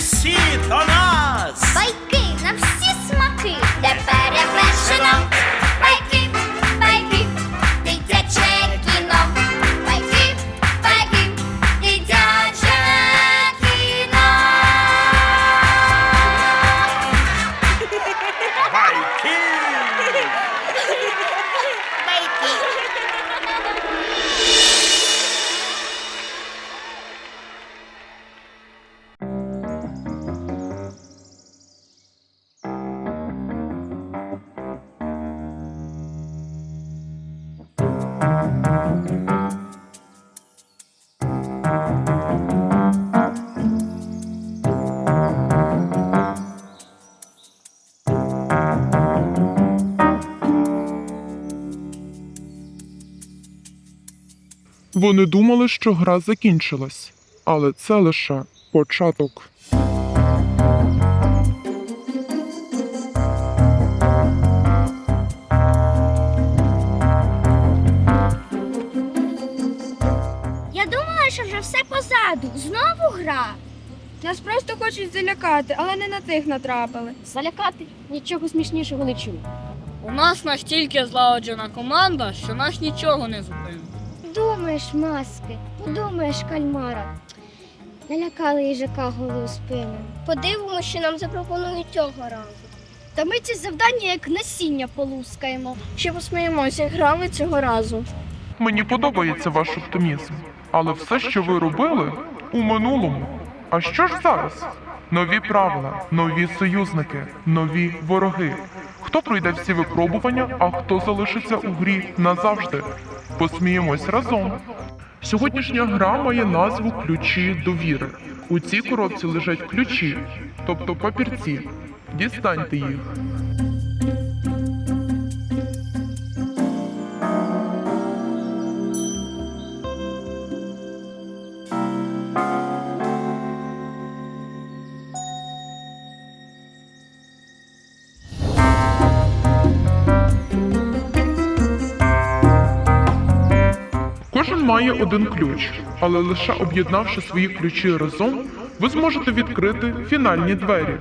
Suicid, oh! Né? Вони думали, що гра закінчилась, але це лише початок. Я думала, що вже все позаду. Знову гра. Нас просто хочуть залякати, але не на тих натрапили. Залякати нічого смішнішого не чув. У нас настільки злагоджена команда, що нас нічого не зупинить. Думаєш, маски, подумаєш, кальмара. Налякали їжака голою спину. Подивимося, що нам запропонують цього разу. Та ми ці завдання як насіння полускаємо. Ще посміємося, грали цього разу. Мені подобається ваш оптимізм, але все, що ви робили, у минулому. А що ж зараз? Нові правила, нові союзники, нові вороги. Хто пройде всі випробування, а хто залишиться у грі назавжди? Посміємось разом. Сьогоднішня гра має назву Ключі довіри. У цій коробці лежать ключі, тобто папірці. Дістаньте їх. Має один ключ, але лише об'єднавши свої ключі разом, ви зможете відкрити фінальні двері.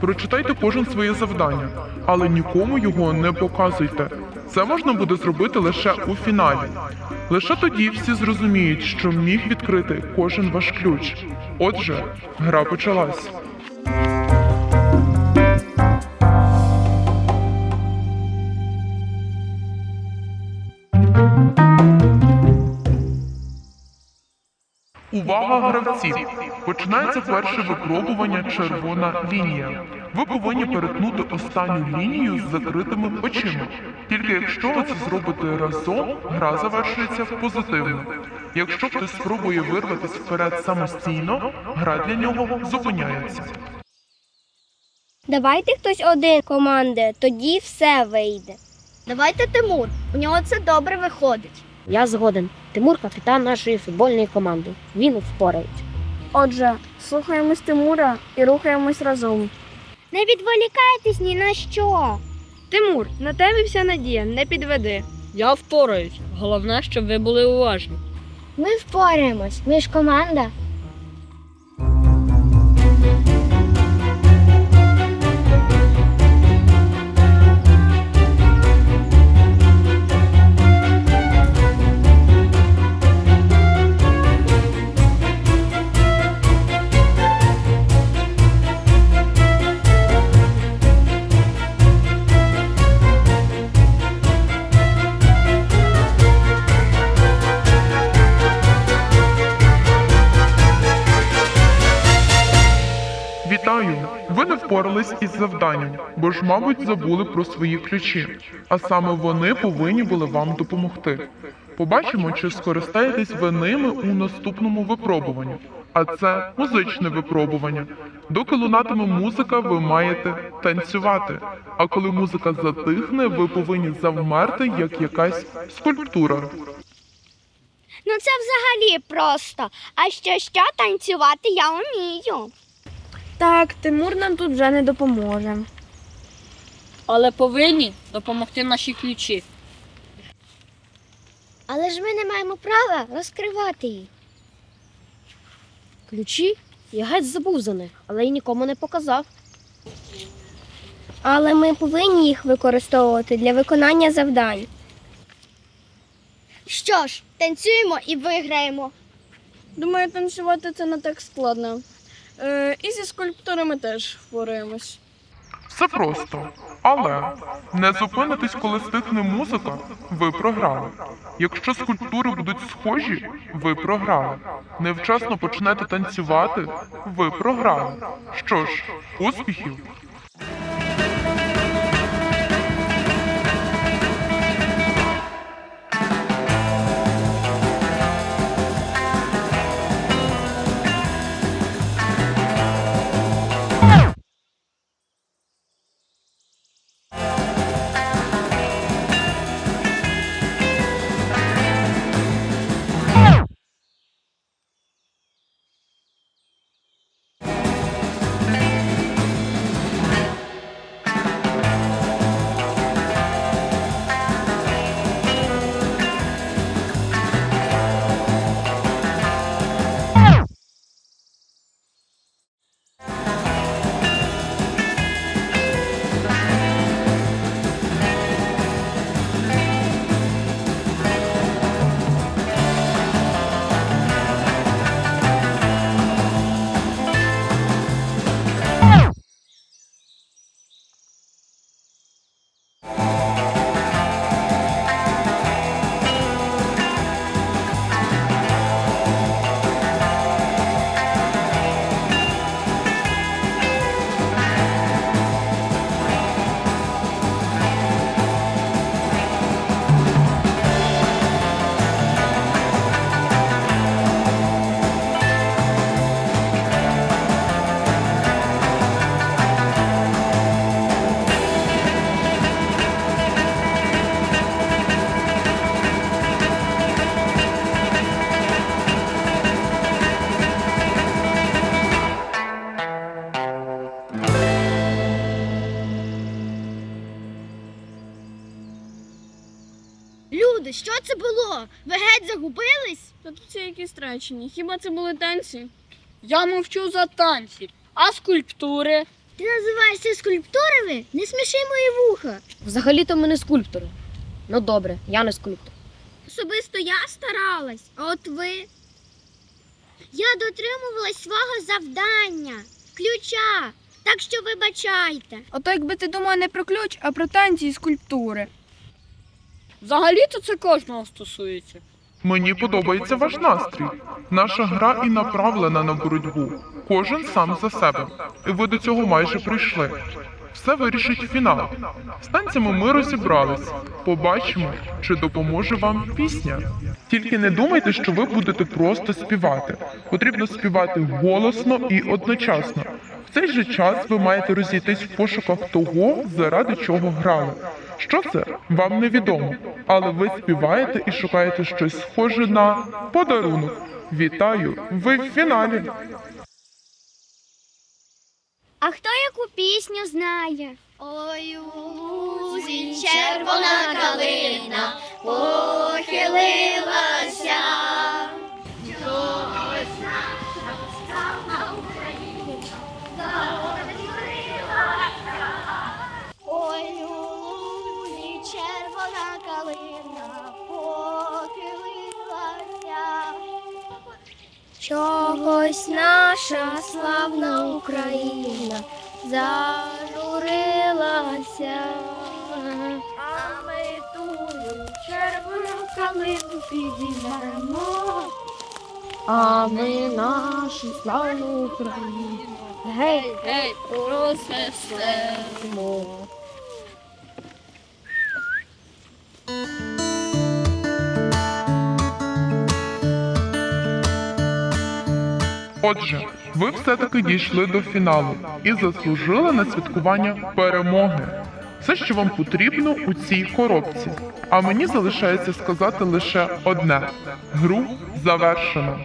Прочитайте кожен своє завдання, але нікому його не показуйте. Це можна буде зробити лише у фіналі. Лише тоді всі зрозуміють, що міг відкрити кожен ваш ключ. Отже, гра почалась. Увага, гравці! Починається перше випробування червона лінія. Ви повинні перетнути останню лінію з закритими очима. Тільки якщо ви це зробите разом, гра завершується позитивно. Якщо хтось спробує вирватися вперед самостійно, гра для нього зупиняється. Давайте хтось один команди, тоді все вийде. Давайте Тимур, у нього це добре виходить. Я згоден. Тимур капітан нашої футбольної команди. Він впорається. Отже, слухаємось Тимура і рухаємось разом. Не відволікайтесь ні на що. Тимур, на тебе вся надія, не підведи. Я впораюсь. Головне, щоб ви були уважні. Ми впораємось, ми ж команда. Не із завданням, бо ж, мабуть, забули про свої ключі. А саме вони повинні були вам допомогти. Побачимо, чи скористаєтесь ви ними у наступному випробуванні. А це музичне випробування. Доки лунатиме музика, ви маєте танцювати. А коли музика затихне, ви повинні завмерти, як якась скульптура. Ну це взагалі просто. А що що танцювати я вмію. Так, Тимур нам тут вже не допоможе. Але повинні допомогти наші ключі. Але ж ми не маємо права розкривати їх. Ключі? Я геть забув за них, але й нікому не показав. Але ми повинні їх використовувати для виконання завдань. Що ж, танцюємо і виграємо. Думаю, танцювати це не так складно. Е, і зі скульптурами теж впораємось. Все просто. Але не зупинитись, коли стихне музика, ви програли. Якщо скульптури будуть схожі, ви програли. Невчасно почнете танцювати, ви програли. Що ж, успіхів! Люди, що це було? Ви геть загубились? Та тут ці якісь речення. Хіба це були танці? Я мовчу за танці, а скульптури. Ти називаєшся скульптурами? Не сміши мої вуха. Взагалі-то ми не скульптори. Ну добре, я не скульптор. Особисто я старалась, а от ви. Я дотримувалась свого завдання, ключа. Так що вибачайте. Ото якби ти думав не про ключ, а про танці і скульптури. Взагалі-то це кожного стосується. Мені подобається ваш настрій. Наша гра і направлена на боротьбу. Кожен сам за себе. І ви до цього майже прийшли. Все вирішить фінал. З танцями ми розібрались. Побачимо, чи допоможе вам пісня. Тільки не думайте, що ви будете просто співати. Потрібно співати голосно і одночасно. В цей же час ви маєте розійтись в пошуках того, заради чого грали. Що це? Вам невідомо, але ви співаєте і шукаєте щось схоже на подарунок. Вітаю! Ви в фіналі. А хто яку пісню знає? Ой, у червона калина похилилася. Чогось наша славна Україна зажурилася, а ми тую червону калину підіймемо. А ми нашу славну Україну. Гей, Гей, про Отже, ви все-таки дійшли до фіналу і заслужили на святкування перемоги. Все, що вам потрібно у цій коробці. А мені залишається сказати лише одне: гру завершено.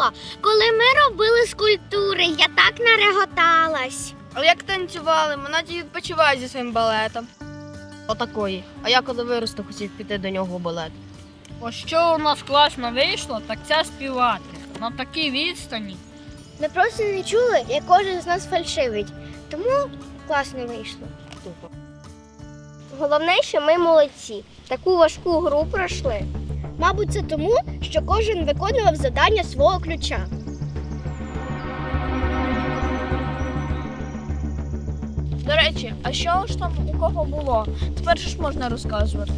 Було, коли ми робили скульптури. Я так нареготалась. Але як танцювали, Монаті відпочиває зі своїм балетом. Отакої. А я коли виросту хотів піти до нього в балет. Ось що у нас класно вийшло, так це співати. На такій відстані. Ми просто не чули, як кожен з нас фальшивить. Тому класно вийшло. Головне, що ми молодці. Таку важку гру пройшли. Мабуть, це тому, що кожен виконував завдання свого ключа. До речі, а що ж там у кого було? Тепер ж можна розказувати.